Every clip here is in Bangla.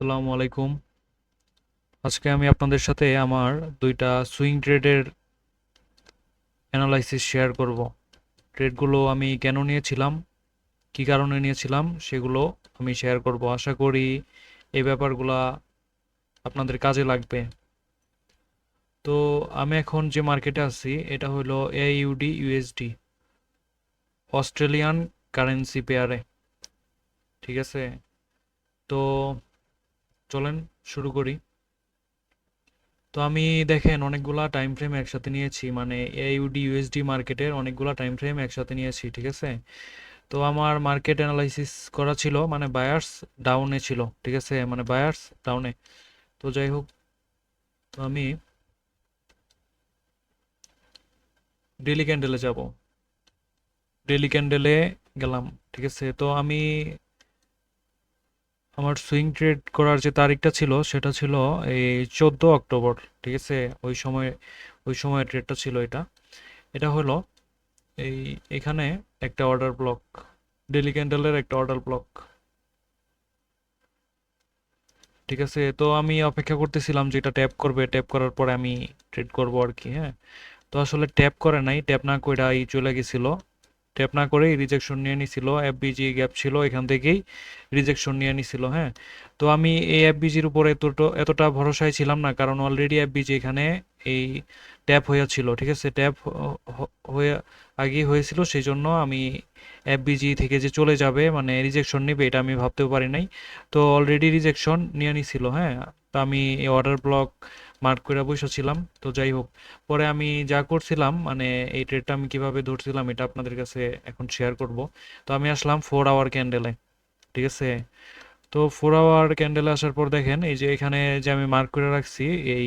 আসসালামু আলাইকুম। আজকে আমি আপনাদের সাথে আমার দুইটা সুইং ট্রেডের অ্যানালাইসিস শেয়ার করব। ট্রেডগুলো আমি কেন নিয়েছিলাম, কী কারণে নিয়েছিলাম, সেগুলো আমি শেয়ার করব। আশা করি এই ব্যাপারগুলা আপনাদের কাজে লাগবে। তো আমি এখন যে মার্কেটে আছি, এটা হলো এইউডি ইউএসডি অস্ট্রেলিয়ান কারেন্সি পেয়ারে ঠিক আছে? তো চলেন, শুরু করি। তো আমি দেখেন, অনেকগুলা টাইম ফ্রেম একসাথে নিয়েছি মানে এইউডি ইউএসডি মার্কেটের অনেকগুলা টাইম ফ্রেম একসাথে নিয়েছি, ঠিক আছে? তো আমার মার্কেট অ্যানালাইসিস করা ছিল মানে বায়ার্স ডাউনে ছিল, ঠিক আছে? মানে বায়ার্স ডাউনে তো যাই হোক, তো আমি ডেলি ক্যান্ডেলে যাব। ডেলি ক্যান্ডেলে গেলাম, ঠিক আছে? তো আমি আমার সুইং ট্রেড করার যে তারিখটা ছিল, সেটা ছিল এই চোদ্দ অক্টোবর, ঠিক আছে? ওই সময় ওই সময় ট্রেডটা ছিল এটা। এটা হলো এই, এখানে একটা অর্ডার ব্লক ডেলি ক্যান্ডেলের একটা অর্ডার ব্লক ঠিক আছে? তো আমি অপেক্ষা করতেছিলাম যে এটা ট্যাপ করবে। ট্যাপ করার পরে আমি ট্রেড করব আর কি হ্যাঁ? তো আসলে ট্যাপ করে নাই। ট্যাপ না করে চলে গেছিল। ট্যাপ না করেই রিজেকশন নিয়ে নিছিল এফবিজি গ্যাপ ছিল এখান থেকেই রিজেকশন নিয়ে নিছিল হ্যাঁ। তো আমি এই এফবিজির উপরে এতটা এতটা ভরসায় ছিলাম না, কারণ অলরেডি এফবিজি এখানে এই ট্যাপ হয়েছিল ঠিক আছে? ট্যাপ হয়ে আগেই হয়েছিল সেই জন্য আমি এফবিজি থেকে যে চলে যাবে মানে রিজেকশন নেবে, এটা আমি ভাবতেও পারি নাই। তো অলরেডি রিজেকশন নিয়ে নিছিল হ্যাঁ। তো আমি এই অর্ডার ব্লক মার্ক করে বসেছিলাম। তো যাই হোক, পরে আমি যা করছিলাম মানে এই ট্রেডটা আমি কীভাবে ধরছিলাম, এটা আপনাদের কাছে এখন শেয়ার করব। তো আমি আসলাম ফোর আওয়ার ক্যান্ডেলে ঠিক আছে? তো ফোর আওয়ার ক্যান্ডেলে আসার পর দেখেন, এই যে এখানে যে আমি মার্ক করে রাখছি, এই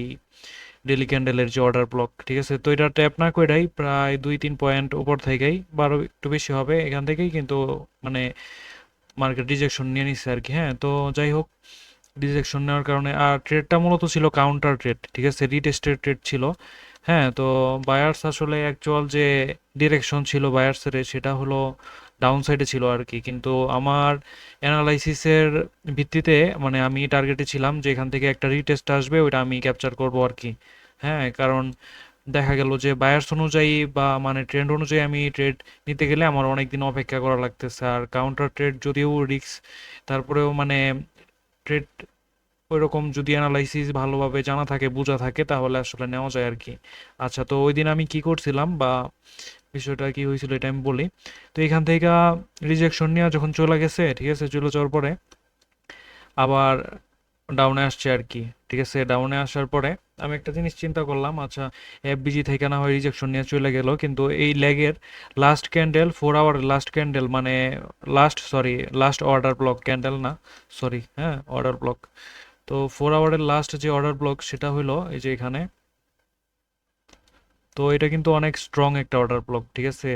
ডেলি ক্যান্ডেলের যে অর্ডার ব্লক ঠিক আছে? তো এটা ট্যাপ না করেই প্রায় দুই তিন পয়েন্ট উপর থেকেই, বারো একটু বেশি হবে এখান থেকেই, কিন্তু মানে মার্কেট রিজেকশন নিয়ে নিচ্ছে আর কি হ্যাঁ? তো যাই হোক রিজেকশন নেওয়ার কারণে। আর ট্রেডটা মূলত ছিল কাউন্টার ট্রেড ঠিক আছে? রিটেস্টেড ট্রেড ছিল। হ্যাঁ তো বায়ার্স আসলে অ্যাকচুয়াল যে ডিরেকশন ছিল বায়ার্সের সেটা হলো ডাউন সাইডে ছিল আর কি কিন্তু আমার অ্যানালাইসিসের ভিত্তিতে মানে আমি টার্গেটে ছিলাম যে এখান থেকে একটা রিটেস্ট আসবে, ওইটা আমি ক্যাপচার করব আর কি হ্যাঁ কারণ দেখা গেল যে বায়ার্স অনুযায়ী বা মানে ট্রেন্ড অনুযায়ী আমি ট্রেড নিতে গেলে আমার অনেক দিন অপেক্ষা করা লাগতেছে। আর কাউন্টার ট্রেড যদিও রিস্ক তারপরেও মানে ট্রেড ওইরকম যদি অ্যানালাইসিস ভালোভাবে জানা থাকে, বোঝা থাকে, তাহলে আসলে নেওয়া যায় আর কি। আচ্ছা তো ওই দিন আমি কি করছিলাম বা বিষয়টা কি হয়েছিল এটা আমি বলি। তো এখান থেকে রিজেকশন নেওয়া যখন চলে গেছে, ঠিক আছে, চলে যাওয়ার পরে আবার ডাউনে আসছে আর কি, ঠিক আছে ডাউনে আসার পরে আমি একটা জিনিস চিন্তা করলাম আচ্ছা এফবিজি থেকে না হয় রিজেকশন নিয়ে চলে গেল, কিন্তু এই লেগের last candle four hour last candle মানে last sorry last order block candle না সরি হ্যাঁ অর্ডার ব্লক তো ফোর আওয়ারের লাস্ট যে অর্ডার ব্লক সেটা হলো এই যে এখানে। তো এটা কিন্তু অনেক স্ট্রং একটা অর্ডার ব্লক ঠিক আছে?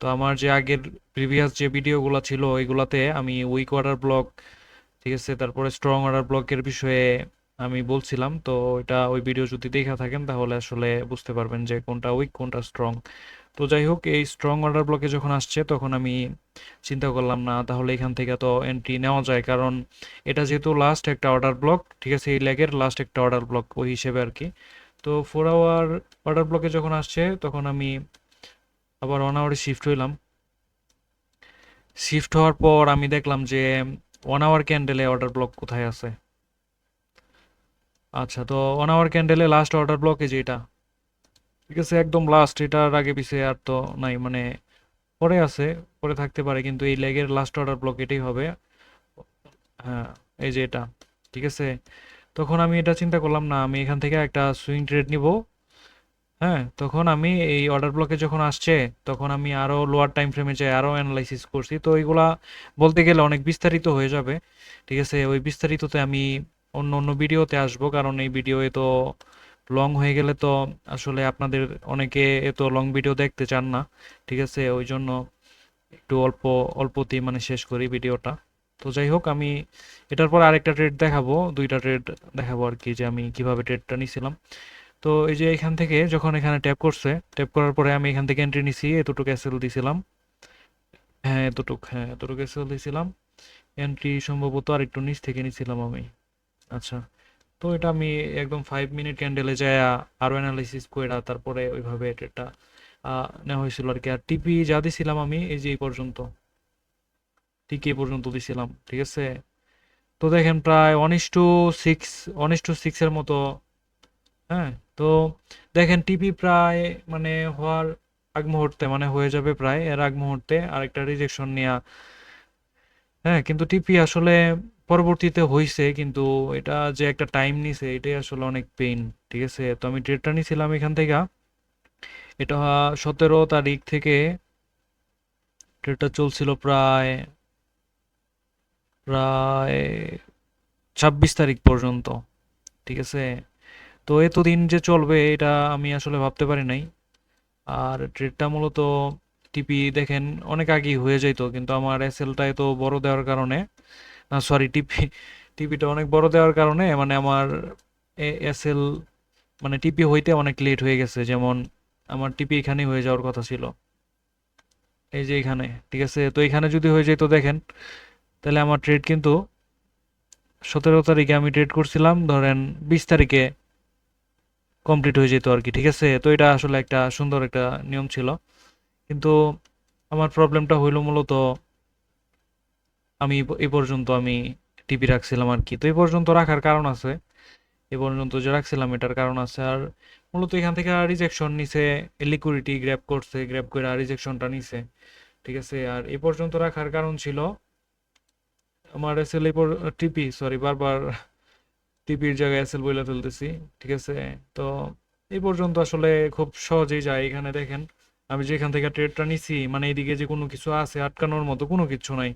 তো আমার যে আগের প্রিভিয়াস যে ভিডিওগুলো ছিল, ওইগুলাতে আমি উইক অর্ডার ব্লক ঠিক আছে? তারপরে স্ট্রং অর্ডার ব্লকের বিষয়ে আমি বলছিলাম, তো এটা ওই ভিডিও যদি দেখা থাকেন, তাহলে আসলে বুঝতে পারবেন যে কোনটা উইক কোনটা স্ট্রং তো যাই হোক, এই স্ট্রং অর্ডার ব্লকে যখন আসছে, তখন আমি চিন্তা করলাম, না, তাহলে এখান থেকে তো এন্ট্রি নেওয়া যায়। কারণ এটা যেহেতু লাস্ট একটা অর্ডার ব্লক ঠিক আছে, এই লেগের লাস্ট একটা অর্ডার ব্লক ওই হিসেবে আর কি। তো ফোর আওয়ার অর্ডার ব্লকে যখন আসছে, তখন আমি আবার ওয়ান আওয়ারে শিফট হইলাম। শিফট হওয়ার পর আমি দেখলাম যে ওয়ান আওয়ার ক্যান্ডেলে অর্ডার ব্লক কোথায় আছে? আচ্ছা তো ওয়ান আওয়ার ক্যান্ডেলে লাস্ট অর্ডার ব্লক এই যে এটা ঠিক আছে, একদম লাস্ট এটার আগে পিছে আর তো নাই মানে পরে আছে, পরে থাকতে পারে, কিন্তু এই লেগের লাস্ট অর্ডার ব্লক এটাই হবে। হ্যাঁ এই যে এটা, ঠিক আছে? তখন আমি এটা চিন্তা করলাম, না, আমি এখান থেকে একটা সুইং ট্রেড নিব। হ্যাঁ তখন আমি এই অর্ডার ব্লকে যখন আসছে, তখন আমি আরও লোয়ার টাইম ফ্রেমে যাই আরও অ্যানালাইসিস করছি, তো এইগুলা বলতে গেলে অনেক বিস্তারিত হয়ে যাবে। ঠিক আছে, ওই বিস্তারিততে আমি অন্য অন্য ভিডিওতে আসব, কারণ এই ভিডিওয়ে তো লং হয়ে গেলে তো আসলে আপনাদের অনেকে এত লং ভিডিও দেখতে চান না, ঠিক আছে? ওই জন্য একটু অল্প, অল্পতেই মানে শেষ করি ভিডিওটা। তো যাই হোক, আমি এটার পর আরেকটা ট্রেড দেখাবো, দুইটা ট্রেড দেখাবো আর কি, যে আমি কীভাবে ট্রেডটা নিছিলাম। তো এই যে এখান থেকে যখন এখানে ট্যাপ করছে ট্যাপ করার পরে আমি এখান থেকে এন্ট্রি নিছি, এতটুকু এসএল দিছিলাম। হ্যাঁ এতটুক হ্যাঁ এতটুকু এসএল দিছিলাম। এন্ট্রি সম্ভবত আর একটু নিচ থেকে নিছিলাম আমি। আচ্ছা। তো এটা আমি একদম ফাইভ মিনিট ক্যান্ডেলে যায় আরও অ্যানালাইসিস কইরা তারপরে ওইভাবে এটা নেওয়া হয়েছিল আর কি। আর টিপি যা দিছিলাম আমি, এই যে এই পর্যন্ত। এই পর্যন্ত দিছিলাম, ঠিক আছে? তো দেখেন প্রায় one two six is two সিক্সের মতো হ্যাঁ? তো দেখেন টিপি প্রায় মানে হওয়ার আগ মুহূর্তে মানে হয়ে যাবে প্রায় এর আগ মুহূর্তে আরেকটা রিজেকশন নেওয়া হ্যাঁ কিন্তু টিপি আসলে পরবর্তীতে হইছে, কিন্তু এটা যে একটা টাইম নিছে, এটাই আসলে অনেক পেইন ঠিক আছে? তো আমি ট্রেডটা নিছিলাম এখান থেকে। এটা সতেরো তারিখ থেকে ট্রেডটা চলছিল প্রায় প্রায় ছাব্বিশ তারিখ পর্যন্ত, ঠিক আছে? তো এতদিন যে চলবে, এটা আমি আসলে ভাবতে পারি নাই। আর ট্রেডটা মূলত টিপি দেখেন, অনেক আগেই হয়ে যেত কিন্তু আমার এসএলটা এত বড় দেওয়ার কারণে, না সরি টিপি টিপিটা অনেক বড় দেওয়ার কারণে মানে আমার এসএল মানে টিপি হইতে অনেক লেট হয়ে গেছে, যেমন আমার টিপি এখানেই হয়ে যাওয়ার কথা ছিল। এই যে এখানে, ঠিক আছে? তো এখানে যদি হয়ে যেত দেখেন, তাহলে আমার ট্রেড কিন্তু সতেরো তারিখে আমি ট্রেড করছিলাম, ধরেন বিশ তারিখে কমপ্লিট হয়ে যেত আর কি, ঠিক আছে? তো এটা আসলে একটা সুন্দর একটা নিয়ম ছিল। কিন্তু আমার প্রবলেমটা হইল মূলত আমি এ পর্যন্ত আমি টিপি রাখছিলাম আর কি। তো এই পর্যন্ত রাখার কারণ আছে, এ পর্যন্ত যে রাখছিলাম এটার কারণ আছে। আর মূলত এখান থেকে রিজেকশন নিছে লিকুইডিটি গ্র্যাপ করছে গ্র্যাপ করে আর রিজেকশনটা নিছে, ঠিক আছে? আর এ পর্যন্ত রাখার কারণ ছিল আমার এসএল এই টিপি সরি বারবার টিপির জায়গায় এসএল বইলে ফেলতেছি, ঠিক আছে? তো এই পর্যন্ত আসলে খুব সহজেই যায় এখানে দেখেন। আমি যেখান থেকে ট্রেডটা নিছি মানে এইদিকে যে কোনো কিছু আছে, আটকানোর মতো কোনো কিছু নাই।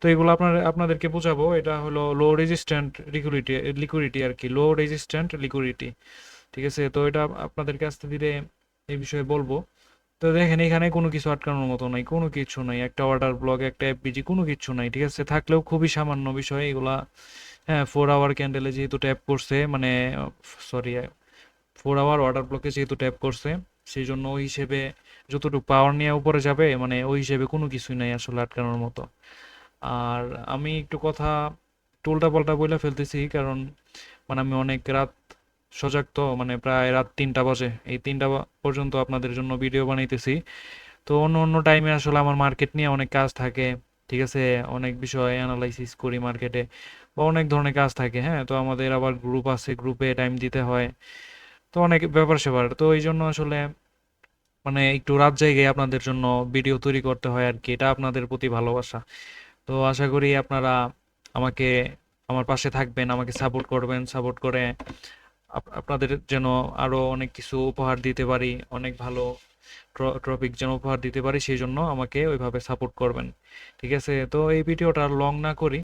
তো এগুলো আপনার, আপনাদেরকে বোঝাবো, এটা হলো লো রেজিস্ট্যান্ট লিকুইডিটি লিকুইডিটি আর কি লো রেজিস্ট্যান্ট লিকুইডিটি ঠিক আছে? তো এটা আপনাদেরকে আস্তে ধীরে এই বিষয়ে বলব। তো দেখেন, এখানে কোনো কিছু আটকানোর মতো নাই, কোনো কিছু নাই, একটা অর্ডার ব্লক একটা এফবিজি কোনো কিছু নাই, ঠিক আছে? থাকলেও খুবই সামান্য বিষয় এগুলা হ্যাঁ ফোর আওয়ার ক্যান্ডেলে যেহেতু ট্যাপ করছে মানে সরি ফোর আওয়ার অর্ডার ব্লকে যেহেতু ট্যাপ করছে সেই জন্য ওই হিসেবে যতটুকু পাওয়ার নিয়ে উপরে যাবে মানে ওই হিসেবে কোনো কিছুই নাই আসলে আটকানোর মতো। আর আমি একটু কথা উল্টা পাল্টা বইলা ফেলতেছি, কারণ মানে আমি অনেক রাত সজাগ তো মানে প্রায় রাত তিনটা বাজে। এই তিনটা পর্যন্ত আপনাদের জন্য ভিডিও বানাইতেছি। তো অন্য অন্য টাইমে আসলে আমার মার্কেট নিয়ে অনেক কাজ থাকে, ঠিক আছে? অনেক বিষয় অ্যানালাইসিস করি মার্কেটে বা অনেক ধরনের কাজ থাকে হ্যাঁ? তো আমাদের আবার গ্রুপ আছে গ্রুপে টাইম দিতে হয়। তো অনেক ব্যাপার স্যাপার। তো এই জন্য আসলে মানে একটু রাত জায়গায় আপনাদের জন্য ভিডিও তৈরি করতে হয় আর কি এটা আপনাদের প্রতি ভালোবাসা। তো আশা করি আপনারা আমাকে, আমার পাশে থাকবেন, আমাকে সাপোর্ট করবেন সাপোর্ট করে আপনাদের যেন আরও অনেক কিছু উপহার দিতে পারি, অনেক ভালো টপিক যেন উপহার দিতে পারি, সেই জন্য আমাকে ওইভাবে সাপোর্ট করবেন। ঠিক আছে? তো এই ভিডিওটা লং না করি।